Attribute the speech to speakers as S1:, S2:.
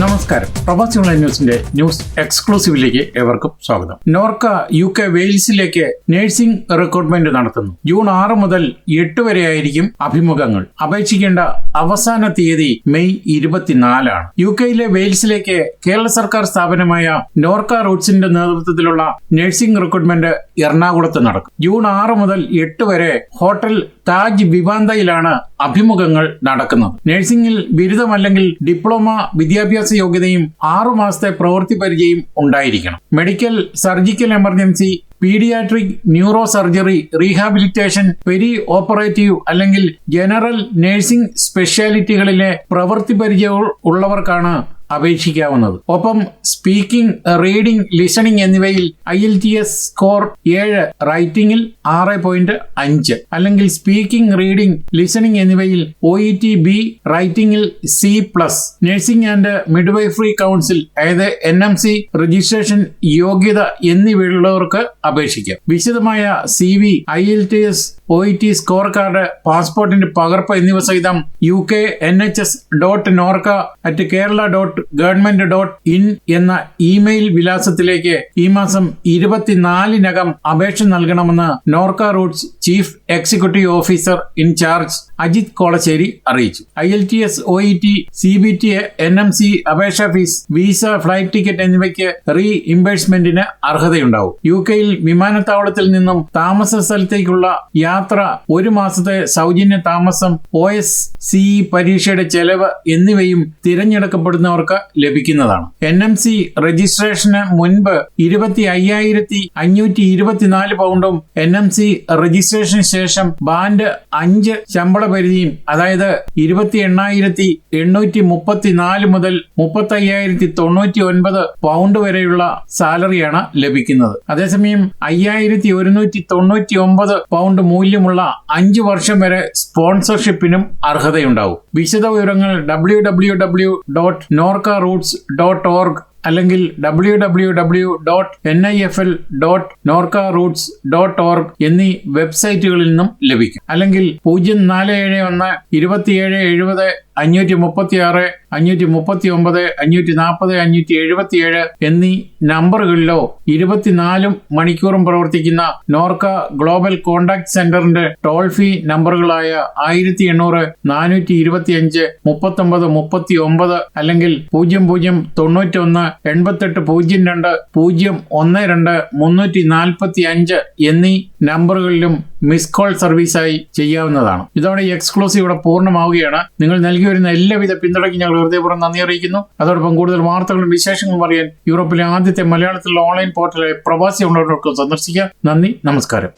S1: നമസ്കാരം. പ്രവാസി ഓൺലൈൻ ന്യൂസിന്റെ ന്യൂസ് എക്സ്ക്ലൂസീവിലേക്ക് ഏവർക്കും സ്വാഗതം. നോർക്ക യു കെ വെയിൽസിലേക്ക് നഴ്സിംഗ് റിക്രൂട്ട്മെന്റ് നടത്തുന്നു. ജൂൺ ആറ് മുതൽ എട്ട് വരെ ആയിരിക്കും അഭിമുഖങ്ങൾ. അപേക്ഷിക്കേണ്ട അവസാന തീയതി മെയ് ഇരുപത്തിനാലാണ്. യു കെയിലെ വെയിൽസിലേക്ക് കേരള സർക്കാർ സ്ഥാപനമായ നോർക്ക റൂട്ട്സിന്റെ നേതൃത്വത്തിലുള്ള നഴ്സിംഗ് റിക്രൂട്ട്മെന്റ് എറണാകുളത്ത് നടക്കും. ജൂൺ ആറ് മുതൽ എട്ട് വരെ ഹോട്ടൽ താജ് വിവാന്തയിലാണ് അഭിമുഖങ്ങൾ നടക്കുന്നത്. നഴ്സിംഗിൽ ബിരുദമല്ലെങ്കിൽ ഡിപ്ലോമ വിദ്യാഭ്യാസ യോഗ്യതയും ആറു മാസത്തെ പ്രവൃത്തി പരിചയം ഉണ്ടായിരിക്കണം. Medical surgical emergency paediatric neuro surgery rehabilitation perioperative അല്ലെങ്കിൽ ജനറൽ നഴ്സിംഗ് സ്പെഷ്യാലിറ്റികളിലെ പ്രവൃത്തി പരിചയം ഉള്ളവർക്കാണ് അപേക്ഷിക്കാവുന്നത്. ഒപ്പം സ്പീക്കിംഗ് റീഡിംഗ് ലിസണിംഗ് എന്നിവയിൽ I L T S score ഏഴ് റൈറ്റിംഗിൽ ആറ് പോയിന്റ് അഞ്ച്. അല്ലെങ്കിൽ സ്പീക്കിംഗ് റീഡിംഗ് ലിസണിംഗ് എന്നിവയിൽ O E T B റൈറ്റിംഗിൽ C plus. Nursing and midwifery council അതായത് എൻ എം സി രജിസ്ട്രേഷൻ യോഗ്യത എന്നിവയുള്ളവർക്ക് അപേക്ഷിക്കാം. വിശദമായ C V IELTS O E T score card പാസ്പോർട്ടിന്റെ പകർപ്പ് എന്നിവ സഹിതം U K N H S dot Norka at Kerala dot government dot in എന്ന email വിലാസത്തിലേക്ക് ഈ മാസം ഇരുപത്തിനാലിനകം അപേക്ഷ നൽകണമെന്ന് Norka roots chief executive officer in charge Ajith Kolassery അറിയിച്ചു. IELTS O E T C B T N M C അപേക്ഷാ fees visa flight ticket എന്നിവയ്ക്ക് റീ ഇംബേഴ്സ്മെന്റിന് അർഹതയുണ്ടാവും. യു കെയിൽ വിമാനത്താവളത്തിൽ നിന്നും താമസ സ്ഥലത്തേക്കുള്ള യാത്ര ഒരു മാസത്തെ സൗജന്യ താമസം ഒ എസ് സി പരീക്ഷയുടെ ചെലവ് എന്നിവയും തിരഞ്ഞെടുക്കപ്പെടുന്നവർക്ക് ലഭിക്കുന്നതാണ്. എൻ എം സി രജിസ്ട്രേഷന് മുൻപ് ഇരുപത്തി അയ്യായിരത്തി അഞ്ഞൂറ്റി ഇരുപത്തിനാല് പൗണ്ടും എൻ എം സി രജിസ്ട്രേഷന് ശേഷം ബാൻഡ് അഞ്ച് ശമ്പള പരിധിയും അതായത് ഇരുപത്തി എണ്ണായിരത്തി എണ്ണൂറ്റി മുപ്പത്തിനാല് മുതൽ മുപ്പത്തി അയ്യായിരത്തി തൊണ്ണൂറ്റി ഒൻപത് പൗണ്ട് വരെയുള്ള സാലറിയാണ് ലഭിക്കുന്നത്. അതേസമയം അയ്യായിരത്തി ഒരുന്നൂറ്റി തൊണ്ണൂറ്റി ഒമ്പത് പൗണ്ട് മൂല്യമുള്ള അഞ്ചു വർഷം വരെ സ്പോൺസർഷിപ്പിനും അർഹതയുണ്ടാവും. വിശദ വിവരങ്ങൾ W W W dot NORKA roots dot org അല്ലെങ്കിൽ W W W dot N I F L dot NORKA roots dot org എന്നീ വെബ്സൈറ്റുകളിൽ നിന്നും ലഭിക്കും. അല്ലെങ്കിൽ പൂജ്യം നാല് ഏഴ് ഒന്ന് ഇരുപത്തിയേഴ് എഴുപത് അഞ്ഞൂറ്റി മുപ്പത്തി ആറ് അഞ്ഞൂറ്റി മുപ്പത്തി ഒമ്പത് അഞ്ഞൂറ്റി നാൽപ്പത് അഞ്ഞൂറ്റി എഴുപത്തിയേഴ് എന്നീ നമ്പറുകളിലോ ഇരുപത്തിനാലും മണിക്കൂറും പ്രവർത്തിക്കുന്ന നോർക്ക ഗ്ലോബൽ കോണ്ടാക്ട് സെന്ററിന്റെ ടോൾ ഫ്രീ നമ്പറുകളായ ആയിരത്തി എണ്ണൂറ് നാനൂറ്റി ഇരുപത്തി അഞ്ച് മുപ്പത്തൊമ്പത് മുപ്പത്തി ഒമ്പത് അല്ലെങ്കിൽ പൂജ്യം പൂജ്യം തൊണ്ണൂറ്റി ഒന്ന് എൺപത്തെട്ട് പൂജ്യം രണ്ട് പൂജ്യം ഒന്ന് രണ്ട് മുന്നൂറ്റി നാൽപ്പത്തി അഞ്ച് എന്നീ നമ്പറുകളിലും മിസ് കോൾ സർവീസായി ചെയ്യാവുന്നതാണ്. ഇതോടെ എക്സ്ക്ലൂസീവ് ഇവിടെ പൂർണമാവുകയാണ്. നിങ്ങൾ നൽകി വരുന്ന എല്ലാവിധ പിന്തുണയ്ക്കും ഞങ്ങൾ ഹൃദയപൂർവം നന്ദി അറിയിക്കുന്നു. അതോടൊപ്പം കൂടുതൽ വാർത്തകളും വിശേഷങ്ങളും അറിയാൻ യൂറോപ്പിലെ ആദ്യത്തെ മലയാളത്തിലുള്ള ഓൺലൈൻ പോർട്ടലായ പ്രവാസി ഉള്ളവർക്ക് സന്ദർശിക്കാം. നന്ദി നമസ്കാരം.